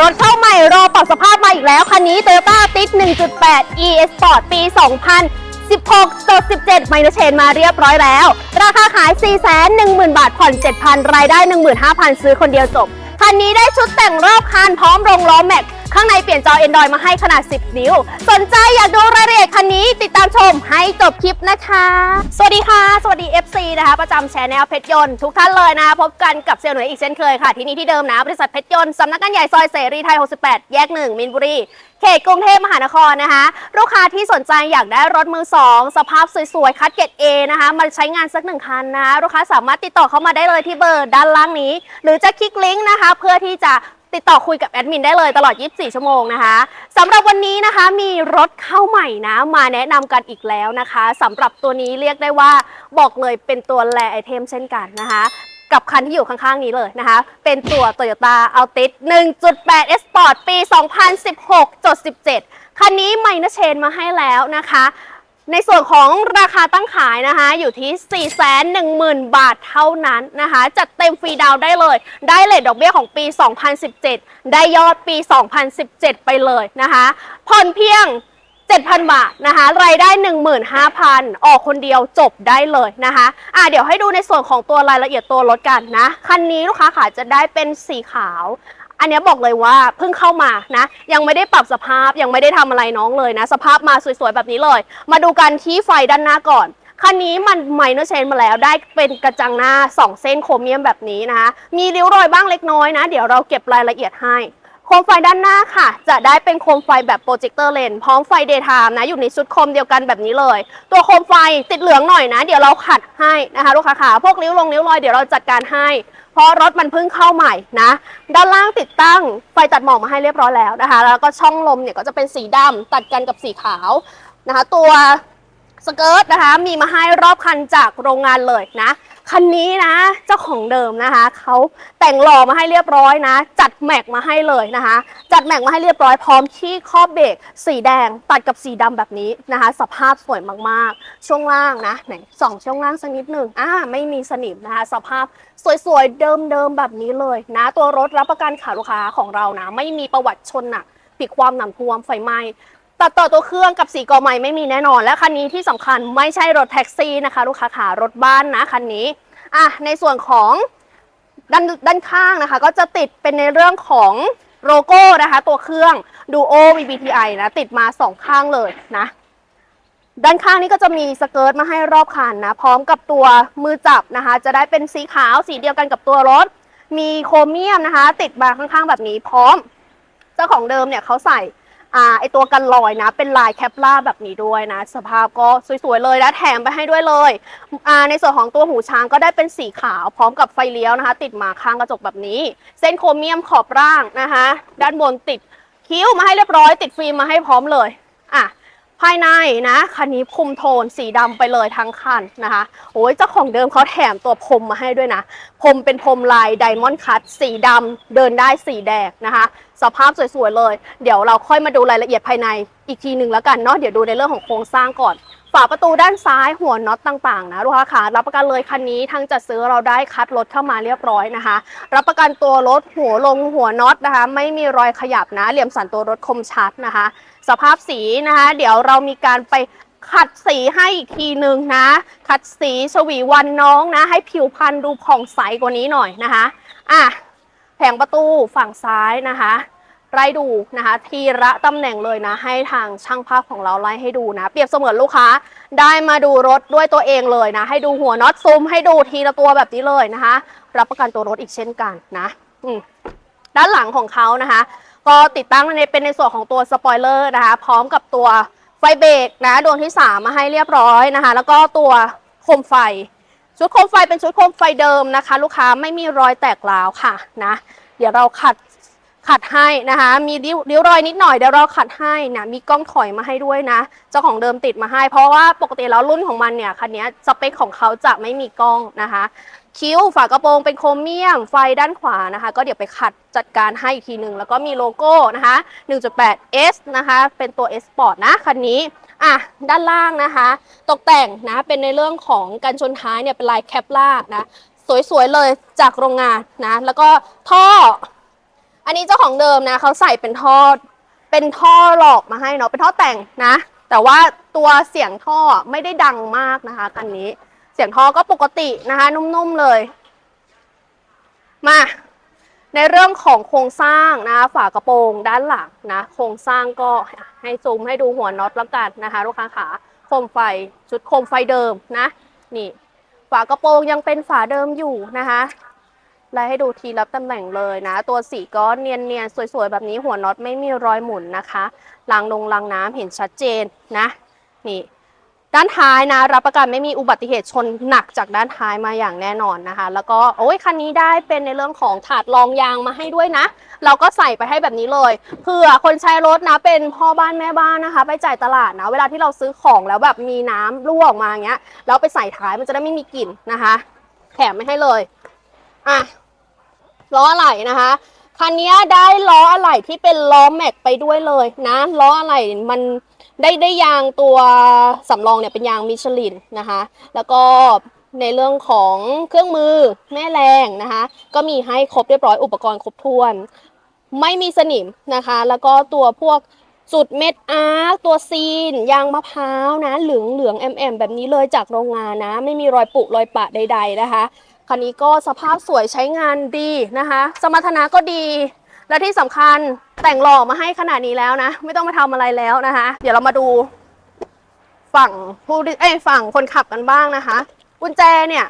รถเข้าใหม่รอปรับสภาพมาอีกแล้ว คันนี้ Toyota t i d 1.8 e Sport ปี 2016จด17ไมโนเชนมาเรียบร้อยแล้ว ราคาขาย 410,000 บาท ผ่อน 7,000 รายได้ 15,000 ซื้อคนเดียวจบ คันนี้ได้ชุดแต่งรอบคันพร้อมรองล้อแม็ก ข้างในเปลี่ยนจอ Android มาให้ขนาด 10 นิ้ว สนใจอยากดูรายละเอียดคันนี้ ติดตามชมให้จบคลิปนะคะ สวัสดีค่ะ สวัสดี FC นะคะ ประจำแชนแนลเพชรยนต์ทุกท่านเลยนะ พบกันกับเซลล์หน่วยอีกเช่นเคยค่ะ ที่นี่ที่เดิมนะ บริษัทเพชรยนต์สำนักงานใหญ่ซอยเสรีไทย 68 แยก 1 มินบุรีเขตกรุงเทพมหานครนะคะ ลูกค้าที่สนใจอยากได้รถมือ 2 สภาพสวยๆ คัดเกรด A นะคะ มาใช้งานสักหนึ่งคันนะะลูกค้าสามารถติดต่อเข้ามาได้เลยที่เบอร์ด้านล่างนี้ หรือจะคลิกลิงก์นะคะ เพื่อที่จะ ติดต่อคุยกับแอดมินได้เลยตลอด 24 ชั่วโมงนะคะสำหรับวันนี้นะคะมีรถเข้าใหม่นะ มาแนะนำกันอีกแล้วนะคะสำหรับตัวนี้เรียกได้ว่าบอกเลยเป็นตัวแลไอเทมเช่นกันนะคะกับคันที่อยู่ข้างๆนี้เลยนะคะ เป็นตัว Toyota Altis 1.8 Sport ปี 2016.17 คันนี้ไมเนเชนมาให้แล้วนะคะ ในส่วนของราคาตั้งขายนะคะ อยู่ที่ 410,000 บาทเท่านั้นนะคะ จัดเต็มฟรีดาวได้เลย ได้เลทดอกเบี้ยของปี 2017 ได้ยอดปี 2017 ไปเลยนะคะผ่อนเพียง 7,000 บาทนะคะ รายได้ 15,000 ออกคนเดียวจบได้เลยนะคะอะเดี๋ยวให้ดูในส่วนของตัวรายละเอียดตัวรถกันนะ คันนี้ลูกค้าขาจะได้เป็นสีขาว อันนี้บอกเลยว่าเพิ่งเข้ามานะ ยังไม่ได้ปรับสภาพยังไม่ได้ทำอะไรน้องเลยนะ สภาพมาสวยๆแบบนี้เลย มาดูกันที่ไฟด้านหน้าก่อนคันนี้มันไมเนอร์เชนมาแล้วได้เป็นกระจังหน้า 2 เส้นโครเมียมแบบนี้นะคะมีริ้วรอยบ้างเล็กน้อยนะ เดี๋ยวเราเก็บรายละเอียดให้ โคมไฟด้านหน้าค่ะ จะได้เป็นโคมไฟแบบโปรเจคเตอร์เลนพร้อมไฟเดย์ไทม์นะอยู่ในชุดโคมเดียวกันแบบนี้เลย ตัวโคมไฟติดเหลืองหน่อยนะ เดี๋ยวเราขัดให้นะคะลูกค้าขาพวกริ้วลงริ้วรอยเดี๋ยวเราจัดการให้ เพราะรถมันเพิ่งเข้าใหม่นะ ด้านล่างติดตั้งไฟตัดหมอกมาให้เรียบร้อยแล้วนะคะ แล้วก็ช่องลมเนี่ยก็จะเป็นสีดำตัดกันกับสีขาวนะคะ ตัวสเกิร์ตนะคะมีมาให้รอบคันจากโรงงานเลยนะ คันนี้นะ เจ้าของเดิมนะคะเขาแต่งหล่อมาให้เรียบร้อยนะ จัดแม็กมาให้เลยนะคะ จัดแม็กมาให้เรียบร้อยพร้อมที่ครอบเบรกสีแดงตัดกับสีดำแบบนี้นะคะ สภาพสวยมากๆ ช่วงล่างนะไหนสองช่วงล่างสักนิดหนึ่งอ่าไม่มีสนิมนะคะ สภาพสวยๆเดิมๆแบบนี้เลยนะ ตัวรถรับประกันขาลูกค้าของเรานะ ไม่มีประวัติชนหนักผิดความหนำท่วมไฟไหม้ ตัดต่อตัวเครื่องกับสีกอไม้ไม่มีแน่นอน และคันนี้ที่สำคัญไม่ใช่รถแท็กซี่นะคะ ลูกค้าขารถบ้านนะคันนี้อะในส่วนของด้านด้านข้างนะคะ ก็จะติดเป็นในเรื่องของโลโก้นะคะ ตัวเครื่อง Duo VBTI นะ ติดมาสองข้างเลยนะ ด้านข้างนี้ก็จะมีสเกิร์ตมาให้รอบคันนะ พร้อมกับตัวมือจับนะคะ จะได้เป็นสีขาวสีเดียวกันกับตัวรถ มีโครเมียมนะคะ ติดมาข้างๆแบบนี้พร้อม เจ้าของเดิมเนี่ยเขาใส่ อ่าไอตัวกันลอยนะ เป็นลายแคปล่าแบบนี้ด้วยนะ สภาพก็สวยๆเลยและแถมไปให้ด้วยเลยอ่าในส่วนของตัวหูช้างก็ได้เป็นสีขาวพร้อมกับไฟเลี้ยวนะคะ ติดมาข้างกระจกแบบนี้ เส้นโครเมียมขอบร่างนะคะ ด้านบนติดคิ้วมาให้เรียบร้อย ติดฟิล์มมาให้พร้อมเลยอะ ภายในนะคันนี้คุมโทนสีดำไปเลยทั้งคันนะคะโอ้ยเจ้าของเดิมเขาแถมตัวพรมมาให้ด้วยนะพรมเป็นพรมลายไดมอนด์คัตสีดำเดินได้สีแดงนะคะ สภาพสวยๆเลย เดี๋ยวเราค่อยมาดูรายละเอียดภายในอีกทีหนึ่งแล้วกันเนาะเดี๋ยวดูในเรื่องของโครงสร้างก่อนฝาประตูด้านซ้ายหัวน็อตต่างๆนะลูกค้าค่ะรับประกันเลยคันนี้ทางจัดซื้อเราได้คัดรถเข้ามาเรียบร้อยนะคะ รับประกันตัวรถหัวลงหัวน็อตนะคะ ไม่มีรอยขยับนะเหลี่ยมสันตัวรถคมชัดนะคะ สภาพสีนะคะ เดี๋ยวเรามีการไปขัดสีให้อีกทีหนึ่งนะ ขัดสีชวีวันน้องนะ ให้ผิวพรรณดูผ่องใสกว่านี้หน่อยนะคะอะแผงประตูฝั่งซ้ายนะคะไล่ดูนะคะ ทีละตำแหน่งเลยนะ ให้ทางช่างภาพของเราไล่ให้ดูนะ เปรียบเสมือนลูกค้า ได้มาดูรถด้วยตัวเองเลยนะ ให้ดูหัวน็อตซูมให้ดูทีละตัวแบบนี้เลยนะคะ รับประกันตัวรถอีกเช่นกันนะด้านหลังของเขานะคะ ก็ติดตั้งในเป็นในส่วนของตัวสปอยเลอร์นะคะ พร้อมกับตัวไฟเบรกนะดวงที่ 3 มาให้เรียบร้อยนะคะ แล้วก็ตัวโคมไฟ ชุดโคมไฟเป็นชุดโคมไฟเดิมนะคะ ลูกค้าไม่มีรอยแตกร้าวค่ะนะ เดี๋ยวเราขัดขัดให้นะคะ มีริ้วริ้วรอยนิดหน่อยเดี๋ยวเราขัดให้นะ มีกล้องถอยมาให้ด้วยนะ เจ้าของเดิมติดมาให้ เพราะว่าปกติแล้วรุ่นของมันเนี่ยคันนี้สเปคของเขาจะไม่มีกล้องนะคะ คิ้วฝากระโปรงเป็นโครเมียม ไฟด้านขวานะคะ ก็เดี๋ยวไปขัดจัดการให้อีกทีหนึ่งแล้วก็มีโลโก้นะคะ 1.8 S นะคะ เป็นตัว S Sport นะคันนี้อะด้านล่างนะคะ ตกแต่งนะเป็นในเรื่องของการชนท้ายเนี่ยเป็นลายแคปล่านะสวยๆเลยจากโรงงานนะ แล้วก็ท่อ อันนี้เจ้าของเดิมนะเขาใส่เป็นท่อเป็นท่อหลอกมาให้เนาะเป็นท่อแต่งนะ แต่ว่าตัวเสียงท่อไม่ได้ดังมากนะคะคันนี้ เสียงท่อก็ปกตินะคะ นุ่มๆเลย มา ในเรื่องของโครงสร้างนะคะฝากระโปรงด้านหลังนะ โครงสร้างก็ให้ซูมให้ดูหัวน็อตแล้วกันนะคะลูกค้าขาโคมไฟชุดโคมไฟเดิมนะ นี่ ฝากระโปรงยังเป็นฝาเดิมอยู่นะคะไล่ให้ดูทีรับตำแหน่งเลยนะ ตัวสีก็เนียนๆ สวยๆ แบบนี้หัวน็อตไม่มีรอยหมุนนะคะรางลงรางน้ำเห็นชัดเจนนะ นี่ ด้านท้ายนะ รับประกันไม่มีอุบัติเหตุชนหนักจากด้านท้ายมาอย่างแน่นอนนะคะ แล้วก็โอ้ยคันนี้ได้เป็นในเรื่องของถาดรองยางมาให้ด้วยนะ เราก็ใส่ไปให้แบบนี้เลยเผื่อคนใช้รถนะเป็นพ่อบ้านแม่บ้านนะคะ ไปจ่ายตลาดนะ เวลาที่เราซื้อของแล้วแบบมีน้ำรั่วออกมาอย่างเงี้ยแล้วไปใส่ท้ายมันจะได้ไม่มีกลิ่นนะคะ แถมไม่ให้เลยอะล้ออะไหล่นะคะคันนี้ได้ล้ออะไหล่ที่เป็นล้อแม็กไปด้วยเลยนะล้ออะไหล่มัน ได้ได้ยางตัวสำรองเนี่ยเป็นยางมิชลินนะคะ แล้วก็ในเรื่องของเครื่องมือแม่แรงนะคะ ก็มีให้ครบเรียบร้อยอุปกรณ์ครบถ้วน ไม่มีสนิมนะคะ แล้วก็ตัวพวกจุดเม็ดอาร์ตัวซีน ยางมะพร้าวนะ เหลืองเหลืองแอมแอมแบบนี้เลยจากโรงงานนะ ไม่มีรอยปุรอยปะใด ๆ นะคะคันนี้ก็สภาพสวยใช้งานดีนะคะ สมรรถนะก็ดี และที่สำคัญ แต่งหล่อมาให้ขนาดนี้แล้วนะ ไม่ต้องไปทำอะไรแล้วนะคะ เดี๋ยวเรามาดูฝั่งผู้เอ้ยฝั่งคนขับกันบ้างนะคะ กุญแจเนี่ย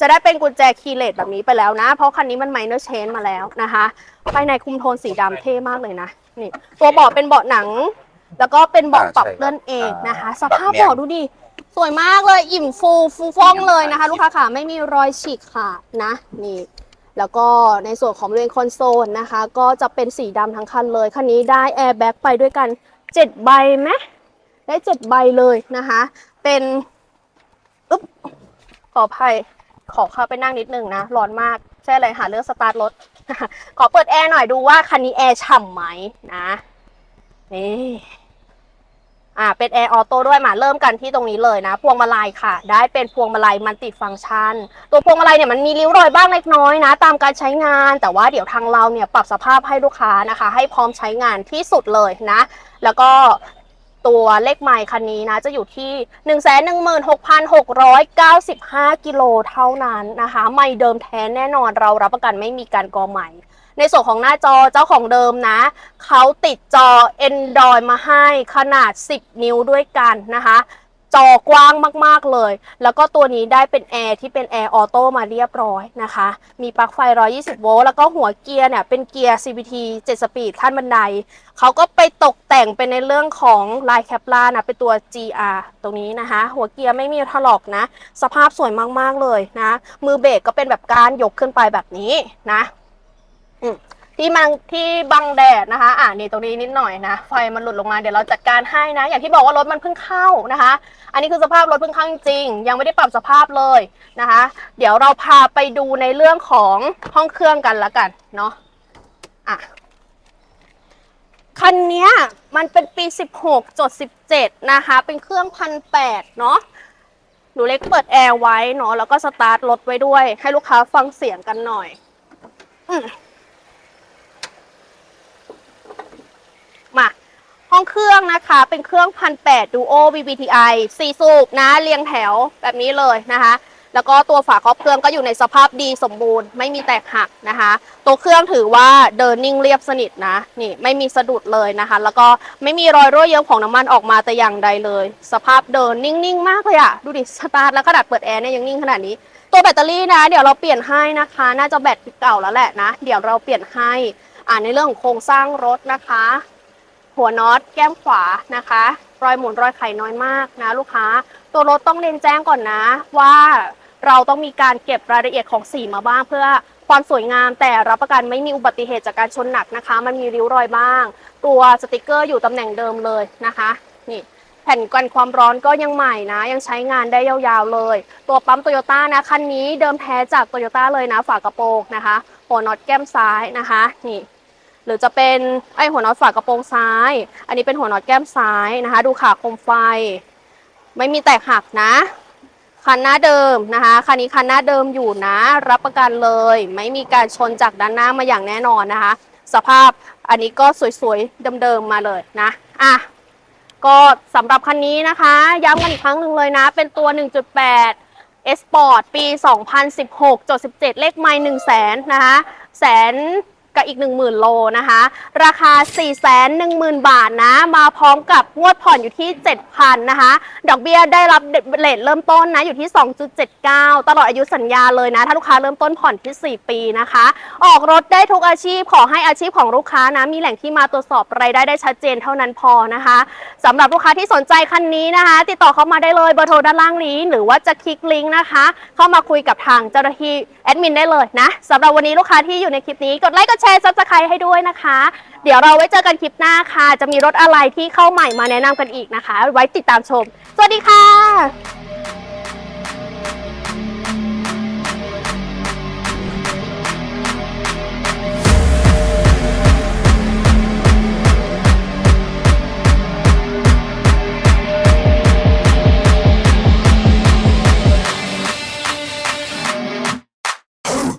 จะได้เป็นกุญแจคีย์เลสแบบนี้ไปแล้วนะ เพราะคันนี้มันไมเนอร์เชนมาแล้วนะคะภายในคุมโทนสีดำเท่มากเลยนะนี่ตัวเบาะเป็นเบาะหนัง แล้วก็เป็นเบาะอ่าปรับใช่ครับเลื่อนเองนะคะอ่าสภาพปรับเนี่ยเบาะดูดิสวยมากเลยอิ่มฟูฟูฟ่องเลยนะคะ ลูกค้าขาไม่มีรอยฉีกขาดนะนี่ แล้วก็ในส่วนของบริเวณคอนโซลนะคะ ก็จะเป็นสีดำทั้งคันเลย คันนี้ได้แอร์แบ็กไปด้วยกัน 7 ใบไหมได้ 7 ใบเลยนะคะ เป็นอึ๊บขออภัยขอเข้าไปนั่งนิดนึงนะ ร้อนมากใช่เลยหาเรื่องสตาร์ทรถ ขอเปิดแอร์หน่อยดูว่าคันนี้แอร์ฉ่ำไหมนะนี่ อ่าเป็นแอร์ออโต้ด้วยมาเริ่มกันที่ตรงนี้เลยนะ พวงมาลัยค่ะ ได้เป็นพวงมาลัยมันติฟังก์ชัน ตัวพวงมาลัยเนี่ยมันมีริ้วรอยบ้างเล็กน้อยนะ ตามการใช้งาน แต่ว่าเดี๋ยวทางเราเนี่ยปรับสภาพให้ลูกค้านะคะ ให้พร้อมใช้งานที่สุดเลยนะ แล้วก็ตัวเลขไมล์คันนี้นะ จะอยู่ที่ 116,695 กิโลเท่านั้นนะคะ ไม่เดิมแท้แน่นอนเรารับประกันไม่มีการกอใหม่ ในส่วนของหน้าจอเจ้าของเดิมนะ เขาติดจอ Android มาให้ขนาด 10 นิ้วด้วยกันนะคะจอกว้างมากๆเลย แล้วก็ตัวนี้ได้เป็นแอร์ที่เป็นแอร์ออโต้มาเรียบร้อยนะคะ มีปลั๊กไฟ 120 โวลต์ แล้วก็หัวเกียร์เนี่ย เป็นเกียร์ CVT 7 สปีดขั้นบันได เขาก็ไปตกแต่งเป็นในเรื่องของลายแคปลานะเป็นตัว GR ตรงนี้นะคะ หัวเกียร์ไม่มีถลอกนะ สภาพสวยมากๆเลยนะ มือเบรกก็เป็นแบบการยกขึ้นไปแบบนี้นะ ที่มันที่บังแดดนะคะ อ่านี่ตรงนี้นิดหน่อยนะ ไฟมันหลุดลงมาเดี๋ยวเราจัดการให้นะ อย่างที่บอกว่ารถมันเพิ่งเข้านะคะ อันนี้คือสภาพรถเพิ่งเข้าจริงๆ ยังไม่ได้ปรับสภาพเลยนะคะ เดี๋ยวเราพาไปดูในเรื่องของห้องเครื่องกันละกันเนาะ อะ คันนี้มันเป็นปี 16จด17 นะคะ เป็นเครื่องพันแปดเนาะ หนูเล็กเปิดแอร์ไว้เนาะ แล้วก็สตาร์ทรถไว้ด้วย ให้ลูกค้าฟังเสียงกันหน่อย อืม มาห้ องเครื่องนะคะ เป็นเครื่องพันแปดดูโอ VVTi สี่สูบนะเรียงแถวแบบนี้เลยนะคะ แล้วก็ตัวฝาครอบเครื่องก็อยู่ในสภาพดีสมบูรณ์ ไม่มีแตกหักนะคะ ตัวเครื่องถือว่าเดินนิ่งเรียบสนิทนะนี่ไม่มีสะดุดเลยนะคะ แล้วก็ไม่มีรอยรั่วเยิ้มของน้ำมันออกมาแต่อย่างใดเลย สภาพเดินนิ่งๆมากเลยอะดูดิสตาร์ทแล้วขนาดเปิดแอร์เนี่ยยังนิ่งขนาดนี้ตัวแบตเตอรี่นะ เดี๋ยวเราเปลี่ยนให้นะคะ น่าจะแบตเก่าแล้วแหละนะ เดี๋ยวเราเปลี่ยนให้ อ่าในเรื่องของโครงสร้างรถนะคะ หัวน็อตแก้มขวานะคะ รอยหมุนรอยไขน้อยมากนะลูกค้า ตัวรถต้องเรียนแจ้งก่อนนะ ว่าเราต้องมีการเก็บรายละเอียดของสีมาบ้างเพื่อความสวยงามแต่รับประกันไม่มีอุบัติเหตุจากการชนหนักนะคะ มันมีริ้วรอยบ้าง ตัวสติกเกอร์อยู่ตำแหน่งเดิมเลยนะคะนี่แผ่นกันความร้อนก็ยังใหม่นะ ยังใช้งานได้ยาวๆเลย ตัวปั๊มโตโยต้านะคันนี้เดิมแท้จากโตโยต้าเลยนะฝากระโปรงนะคะหัวน็อตแก้มซ้ายนะคะนี่ รือจะเป็นไอหัวน็อตฝากระโปรงซ้าย อันนี้เป็นหัวน็อตแก้มซ้ายนะคะ ดูขาคมไฟ ไม่มีแตกหักนะคันหน้าเดิมนะคะคันนี้คันหน้าเดิมอยู่นะ รับประกันเลย ไม่มีการชนจากด้านหน้ามาอย่างแน่นอนนะคะ สภาพอันนี้ก็สวยๆเดิมๆมาเลยนะอะก็สำหรับคันนี้นะคะ ย้ำกันอีกครั้งหนึ่งเลยนะ เป็นตัว 1.8 S Sport ปี 2016 จด 17 เลขไมล์1 0 0 0 0แสนนะคะแสน กับอีก 10,000 โลนะคะ ราคา 410,000 บาทนะ มาพร้อมกับงวดผ่อนอยู่ที่ 7,000 นะคะ ดอกเบี้ยได้รับเลทเริ่มต้นนะอยู่ที่ 2.79 ตลอดอายุสัญญาเลยนะ ถ้าลูกค้าเริ่มต้นผ่อนที่ 4 ปีนะคะ ออกรถได้ทุกอาชีพขอให้อาชีพของลูกค้านะ มีแหล่งที่มาตรวจสอบรายได้ได้ชัดเจนเท่านั้นพอนะคะสำหรับลูกค้าที่สนใจคันนี้นะคะ ติดต่อเข้ามาได้เลยเบอร์โทรด้านล่างนี้ หรือว่าจะคลิกลิงก์นะคะ เข้ามาคุยกับทางเจ้าหน้าที่แอดมินได้เลยนะสำหรับวันนี้ลูกค้าที่อยู่ในคลิปนี้กดไลค์กดแชร์ซับสไครต์ให้ด้วยนะคะ เดี๋ยวเราไว้เจอกันคลิปหน้าค่ะ จะมีรถอะไรที่เข้าใหม่มาแนะนำกันอีกนะคะ ไว้ติดตามชม สวัสดีค่ะ